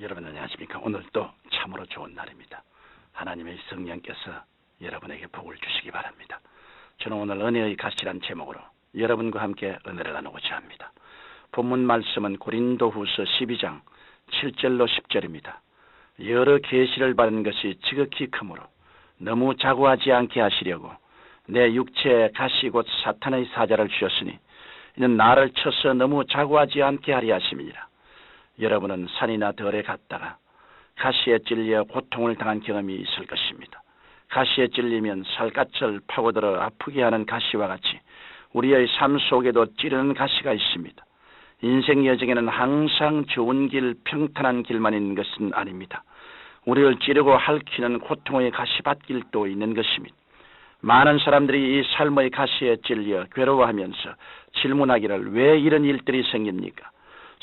여러분 안녕하십니까? 오늘도 참으로 좋은 날입니다. 하나님의 성령께서 여러분에게 복을 주시기 바랍니다. 저는 오늘 은혜의 가시란 제목으로 여러분과 함께 은혜를 나누고자 합니다. 본문 말씀은 고린도후서 12장 7절로 10절입니다. 여러 계시를 받은 것이 지극히 크므로 너무 자고하지 않게 하시려고 내 육체에 가시 곧 사탄의 사자를 주셨으니 이는 나를 쳐서 너무 자고하지 않게 하리 하심이니라. 여러분은 산이나 덜에 갔다가 가시에 찔려 고통을 당한 경험이 있을 것입니다. 가시에 찔리면 살갗을 파고들어 아프게 하는 가시와 같이 우리의 삶 속에도 찌르는 가시가 있습니다. 인생 여정에는 항상 좋은 길, 평탄한 길만 있는 것은 아닙니다. 우리를 찌르고 핥히는 고통의 가시밭길도 있는 것입니다. 많은 사람들이 이 삶의 가시에 찔려 괴로워하면서 질문하기를 왜 이런 일들이 생깁니까?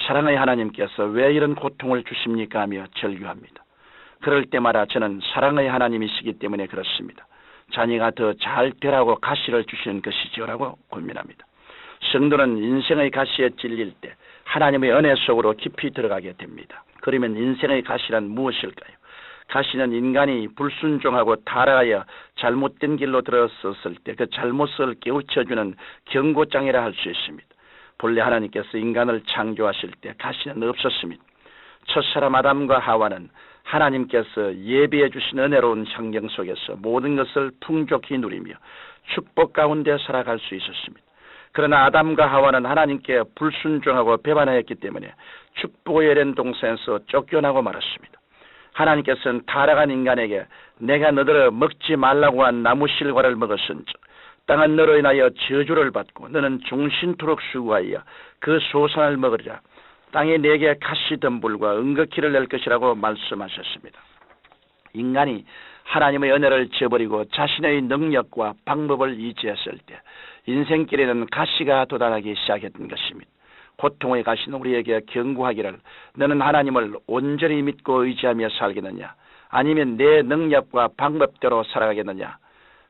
사랑의 하나님께서 왜 이런 고통을 주십니까 하며 절규합니다. 그럴 때마다 저는 사랑의 하나님이시기 때문에 그렇습니다. 자녀가 더 잘 되라고 가시를 주시는 것이지라고 고민합니다. 성도는 인생의 가시에 찔릴 때 하나님의 은혜 속으로 깊이 들어가게 됩니다. 그러면 인생의 가시란 무엇일까요? 가시는 인간이 불순종하고 타락하여 잘못된 길로 들어섰을 때 그 잘못을 깨우쳐주는 경고장이라 할 수 있습니다. 본래 하나님께서 인간을 창조하실 때 가시는 없었습니다. 첫사람 아담과 하와는 하나님께서 예비해 주신 은혜로운 환경 속에서 모든 것을 풍족히 누리며 축복 가운데 살아갈 수 있었습니다. 그러나 아담과 하와는 하나님께 불순종하고 배반하였기 때문에 축복의 에덴 동산에서 쫓겨나고 말았습니다. 하나님께서는 타락한 인간에게 내가 너들을 먹지 말라고 한 나무 실과를 먹었은즉 땅은 너로 인하여 저주를 받고 너는 중신토록 수고하여 그 소산을 먹으리라. 땅에 내게 가시 덤불과 은거키를 낼 것이라고 말씀하셨습니다. 인간이 하나님의 은혜를 저버리고 자신의 능력과 방법을 이지했을 때 인생길에는 가시가 도달하기 시작했던 것입니다. 고통의 가시는 우리에게 경고하기를 너는 하나님을 온전히 믿고 의지하며 살겠느냐 아니면 내 능력과 방법대로 살아가겠느냐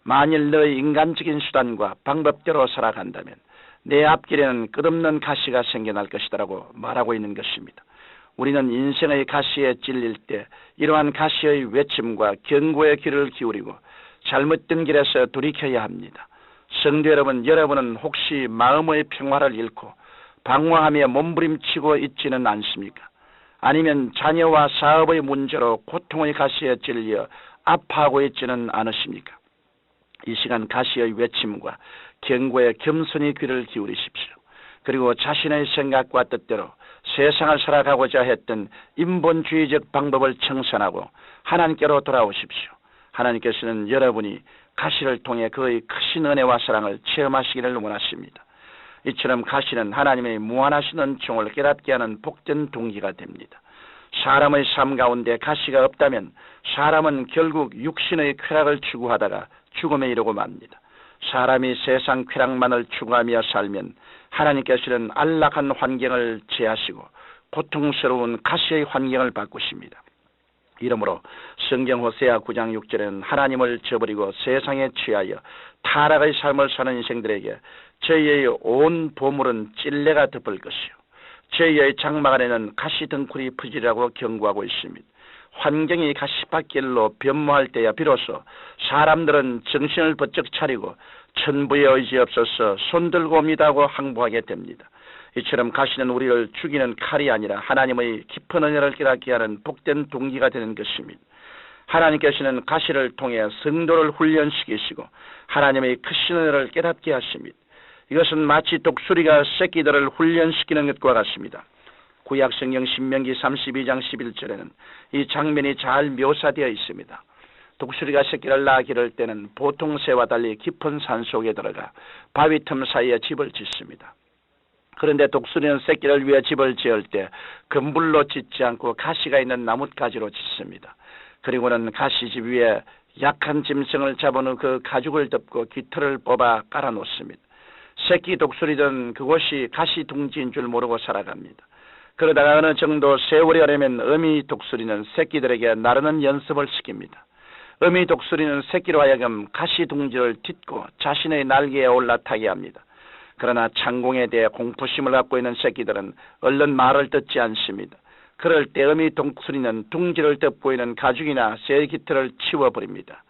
만일 너의 인간적인 수단과 방법대로 살아간다면 내 앞길에는 끝없는 가시가 생겨날 것이다라고 말하고 있는 것입니다. 우리는 인생의 가시에 찔릴 때 이러한 가시의 외침과 경고의 귀를 기울이고 잘못된 길에서 돌이켜야 합니다. 성도 여러분, 여러분은 혹시 마음의 평화를 잃고 방황하며 몸부림치고 있지는 않습니까? 아니면 자녀와 사업의 문제로 고통의 가시에 찔려 아파하고 있지는 않으십니까? 이 시간 가시의 외침과 경고에 겸손히 귀를 기울이십시오. 그리고 자신의 생각과 뜻대로 세상을 살아가고자 했던 인본주의적 방법을 청산하고 하나님께로 돌아오십시오. 하나님께서는 여러분이 가시를 통해 그의 크신 은혜와 사랑을 체험하시기를 원하십니다. 이처럼 가시는 하나님의 무한하신 은총을 깨닫게 하는 복된 동기가 됩니다. 사람의 삶 가운데 가시가 없다면 사람은 결국 육신의 쾌락을 추구하다가 죽음에 이르고 맙니다. 사람이 세상 쾌락만을 추구하며 살면 하나님께서는 안락한 환경을 제하시고 고통스러운 가시의 환경을 바꾸십니다. 이러므로 성경 호세아 9장 6절에는 하나님을 저버리고 세상에 취하여 타락의 삶을 사는 인생들에게 저희의 온 보물은 찔레가 덮을 것이요. 저희의 장막 안에는 가시 등굴이 퍼지라고 경고하고 있습니다. 환경이 가시밭길로 변모할 때야 비로소 사람들은 정신을 번쩍 차리고 천부의 의지 없어서 손들고 믿다고 항복하게 됩니다. 이처럼 가시는 우리를 죽이는 칼이 아니라 하나님의 깊은 은혜를 깨닫게 하는 복된 동기가 되는 것입니다. 하나님께서는 가시를 통해 성도를 훈련시키시고 하나님의 크신 은혜를 깨닫게 하십니다. 이것은 마치 독수리가 새끼들을 훈련시키는 것과 같습니다. 구약 성경 신명기 32장 11절에는 이 장면이 잘 묘사되어 있습니다. 독수리가 새끼를 낳아 기를 때는 보통 새와 달리 깊은 산 속에 들어가 바위 틈 사이에 집을 짓습니다. 그런데 독수리는 새끼를 위해 집을 지을 때 금불로 짓지 않고 가시가 있는 나뭇가지로 짓습니다. 그리고는 가시집 위에 약한 짐승을 잡아놓은 그 가죽을 덮고 깃털을 뽑아 깔아놓습니다. 새끼 독수리든 그곳이 가시 둥지인 줄 모르고 살아갑니다. 그러다가 어느 정도 세월이 흐르면 어미 독수리는 새끼들에게 나르는 연습을 시킵니다. 어미 독수리는 새끼로 하여금 가시 둥지를 딛고 자신의 날개에 올라타게 합니다. 그러나 창공에 대해 공포심을 갖고 있는 새끼들은 얼른 말을 듣지 않습니다. 그럴 때 어미 독수리는 둥지를 덮보이는 가죽이나 새 깃털을 치워버립니다.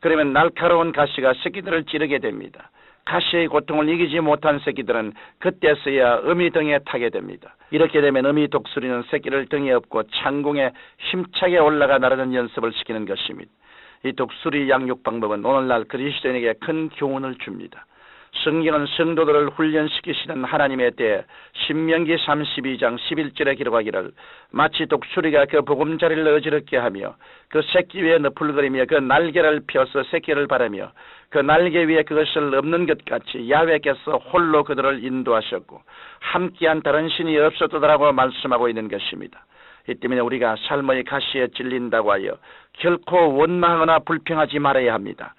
그러면 날카로운 가시가 새끼들을 찌르게 됩니다. 가시의 고통을 이기지 못한 새끼들은 그때서야 어미 등에 타게 됩니다. 이렇게 되면 어미 독수리는 새끼를 등에 업고 창공에 힘차게 올라가 나르는 연습을 시키는 것입니다. 이 독수리 양육 방법은 오늘날 그리스도인에게 큰 교훈을 줍니다. 성경은 성도들을 훈련시키시는 하나님에 대해 신명기 32장 11절에 기록하기를 마치 독수리가 그 보금자리를 어지럽게 하며 그 새끼 위에 너풀거리며 그 날개를 펴서 새끼를 바라며 그 날개 위에 그것을 없는 것 같이 야외께서 홀로 그들을 인도하셨고 함께한 다른 신이 없었더라고 말씀하고 있는 것입니다. 이 때문에 우리가 삶의 가시에 찔린다고 하여 결코 원망하거나 불평하지 말아야 합니다.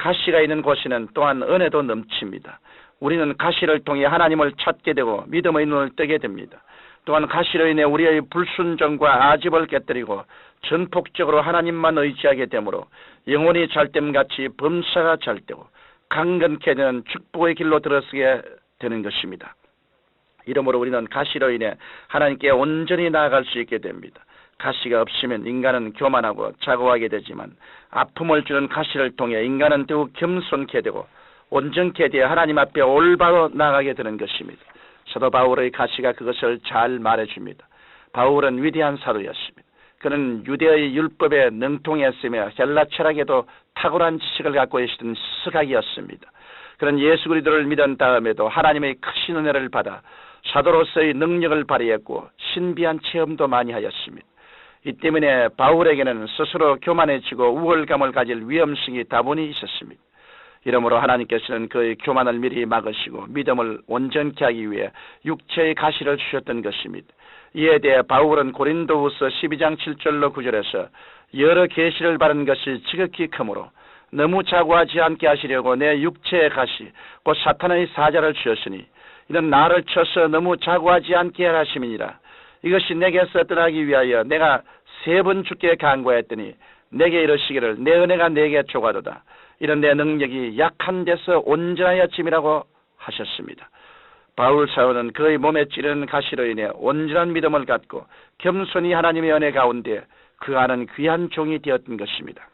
가시가 있는 곳에는 또한 은혜도 넘칩니다. 우리는 가시를 통해 하나님을 찾게 되고 믿음의 눈을 뜨게 됩니다. 또한 가시로 인해 우리의 불순종과 아집을 깨뜨리고 전폭적으로 하나님만 의지하게 되므로 영혼이 잘됨같이 범사가 잘되고 강건케 되는 축복의 길로 들어서게 되는 것입니다. 이러므로 우리는 가시로 인해 하나님께 온전히 나아갈 수 있게 됩니다. 가시가 없으면 인간은 교만하고 자고하게 되지만 아픔을 주는 가시를 통해 인간은 더욱 겸손케 되고 온전케 되어 하나님 앞에 올바로 나가게 되는 것입니다. 사도 바울의 가시가 그것을 잘 말해줍니다. 바울은 위대한 사도였습니다. 그는 유대의 율법에 능통했으며 헬라 철학에도 탁월한 지식을 갖고 계시던 스각이었습니다. 그는 예수 그리스도를 믿은 다음에도 하나님의 크신 은혜를 받아 사도로서의 능력을 발휘했고 신비한 체험도 많이 하였습니다. 이 때문에 바울에게는 스스로 교만해지고 우월감을 가질 위험성이 다분히 있었습니다. 이러므로 하나님께서는 그의 교만을 미리 막으시고 믿음을 온전케 하기 위해 육체의 가시를 주셨던 것입니다. 이에 대해 바울은 고린도후서 12장 7절로 9절에서 여러 계시를 바른 것이 지극히 크므로 너무 자고하지 않게 하시려고 내 육체의 가시 곧 사탄의 사자를 주셨으니 이는 나를 쳐서 너무 자고하지 않게 하심이니라. 이것이 내게서 떠나기 위하여 내가 세번 죽게 간구했더니 내게 이르시기를 내 은혜가 내게 조가도다. 이런 내 능력이 약한 데서 온전하여 짐이라고 하셨습니다. 바울 사원은 그의 몸에 찌르는 가시로 인해 온전한 믿음을 갖고 겸손히 하나님의 은혜 가운데 그 안은 귀한 종이 되었던 것입니다.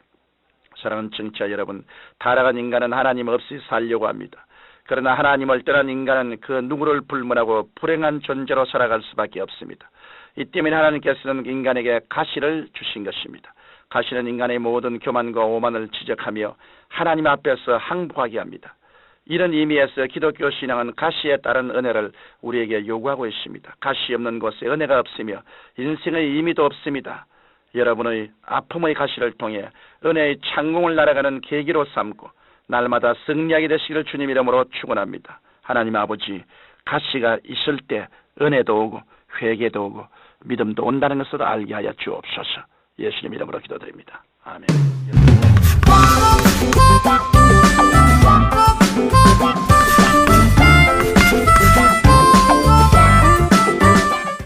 사랑하는 청취자 여러분, 타락한 인간은 하나님 없이 살려고 합니다. 그러나 하나님을 떠난 인간은 그 누구를 불문하고 불행한 존재로 살아갈 수밖에 없습니다. 이 때문에 하나님께서는 인간에게 가시를 주신 것입니다. 가시는 인간의 모든 교만과 오만을 지적하며 하나님 앞에서 항복하게 합니다. 이런 의미에서 기독교 신앙은 가시에 따른 은혜를 우리에게 요구하고 있습니다. 가시 없는 곳에 은혜가 없으며 인생의 의미도 없습니다. 여러분의 아픔의 가시를 통해 은혜의 창공을 날아가는 계기로 삼고 날마다 승리하게 되시기를 주님 이름으로 축원합니다. 하나님 아버지 가시가 있을 때 은혜도 오고 회개도 오고 믿음도 온다는 것을 알게 하여 주옵소서. 예수님 이름으로 기도드립니다. 아멘.